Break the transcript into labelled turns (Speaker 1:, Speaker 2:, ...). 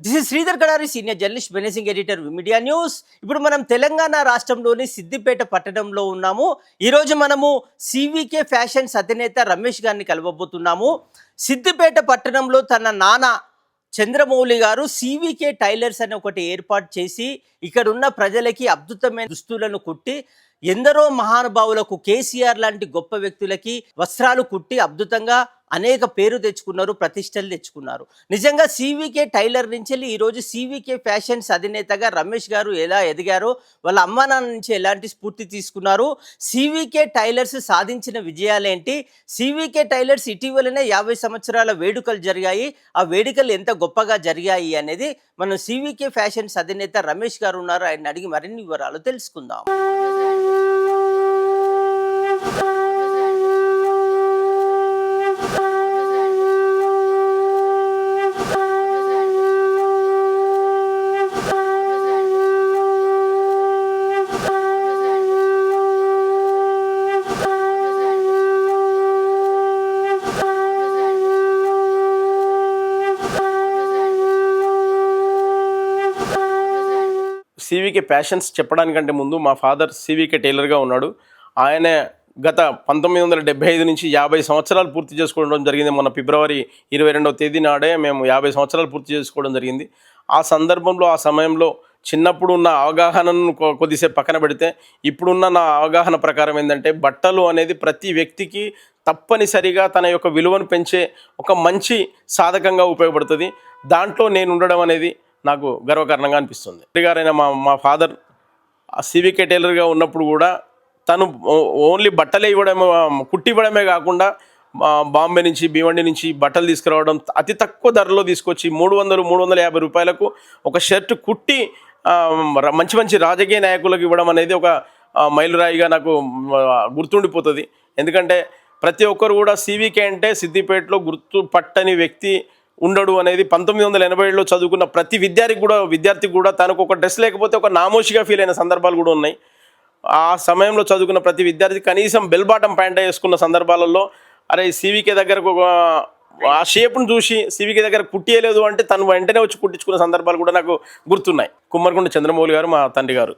Speaker 1: This is Sridhar Kadari senior journalist managing editor media news ఇప్పుడు మనం తెలంగాణ రాష్ట్రంలోని సిద్దిపేట పట్టణంలో ఉన్నాము. ఈరోజు మనము సివికే ఫ్యాషన్స్ అధినేత రమేష్ గారిని కలవబోతున్నాము. సిద్దిపేట పట్టణంలో తన నాన్న చంద్రమౌళి గారు సివికే టైలర్స్ అని ఒకటి ఏర్పాటు చేసి ఇక్కడ ఉన్న ప్రజలకి అద్భుతమైన దుస్తులను కుట్టి ఎందరో మహానుభావులకు కేసీఆర్ లాంటి గొప్ప వ్యక్తులకి వస్త్రాలు కుట్టి అద్భుతంగా అనేక పేరు తెచ్చుకున్నారు ప్రతిష్టలు తెచ్చుకున్నారు. నిజంగా సివికే టైలర్ నుంచి వెళ్ళి ఈరోజు సివికే ఫ్యాషన్స్ అధినేతగా రమేష్ గారు ఎలా ఎదిగారో వాళ్ళ అమ్మా నాన్న నుంచి ఎలాంటి స్ఫూర్తి తీసుకున్నారు సివికే టైలర్స్ సాధించిన విజయాలేంటి సివికే టైలర్స్ ఇటీవలనే యాభై సంవత్సరాల వేడుకలు జరిగాయి ఆ వేడుకలు ఎంత గొప్పగా జరిగాయి అనేది మనం సివికే ఫ్యాషన్స్ అధినేత రమేష్ గారు ఉన్నారు ఆయన అడిగి మరిన్ని వివరాలు తెలుసుకుందాం.
Speaker 2: సివికే ప్యాషన్స్ చెప్పడానికంటే ముందు మా ఫాదర్ సివికే టైలర్గా ఉన్నాడు. ఆయన గత పంతొమ్మిది వందల డెబ్బై ఐదు నుంచి యాభై సంవత్సరాలు పూర్తి చేసుకోవడం జరిగింది. మన ఫిబ్రవరి ఇరవై రెండవ తేదీ నాడే మేము యాభై సంవత్సరాలు పూర్తి చేసుకోవడం జరిగింది. ఆ సందర్భంలో ఆ సమయంలో చిన్నప్పుడు ఉన్న అవగాహనను కొ- కొద్దిసేపు పక్కన పెడితే ఇప్పుడున్న నా అవగాహన ప్రకారం ఏంటంటే బట్టలు అనేది ప్రతి వ్యక్తికి తప్పనిసరిగా తన యొక్క విలువను పెంచే ఒక మంచి సాధకంగా ఉపయోగపడుతుంది. దాంట్లో నేను ఉండడం అనేది నాకు గర్వకారణంగా అనిపిస్తుంది. గారైన మా మా ఫాదర్ సివికే టైలర్గా ఉన్నప్పుడు కూడా తను ఓ- ఓన్లీ బట్టలే ఇవ్వడమే కుట్టి ఇవ్వడమే కాకుండా బాంబే నుంచి భీవండి నుంచి బట్టలు తీసుకురావడం అతి తక్కువ ధరలో తీసుకొచ్చి మూడు వందలు మూడు వందల యాభై రూపాయలకు ఒక షర్ట్ కుట్టి మంచి మంచి రాజకీయ నాయకులకు ఇవ్వడం అనేది ఒక మైలురాయిగా నాకు గుర్తుండిపోతుంది. ఎందుకంటే ప్రతి ఒక్కరు కూడా సివికే అంటే సిద్దిపేటలో గుర్తు పట్టని వ్యక్తి ఉండడు అనేది పంతొమ్మిది వందల ఎనభై ఏడులో చదువుకున్న ప్రతి విద్యార్థికి కూడా విద్యార్థికి కూడా తనకు ఒక డ్రెస్ లేకపోతే ఒక నామోషిగా ఫీల్ అయిన సందర్భాలు కూడా ఉన్నాయి. ఆ సమయంలో చదువుకున్న ప్రతి విద్యార్థి కనీసం బెల్ బాటం ప్యాంట్ వేసుకున్న సందర్భాలలో అరే సివికే దగ్గరకు ఒక ఆ షేప్ను చూసి సివికే దగ్గర కుట్టియలేదు అంటే తను వెంటనే వచ్చి కుట్టించుకున్న సందర్భాలు కూడా నాకు గుర్తున్నాయి. కుమ్మరికొండ చంద్రమౌళి గారు మా తండ్రి గారు.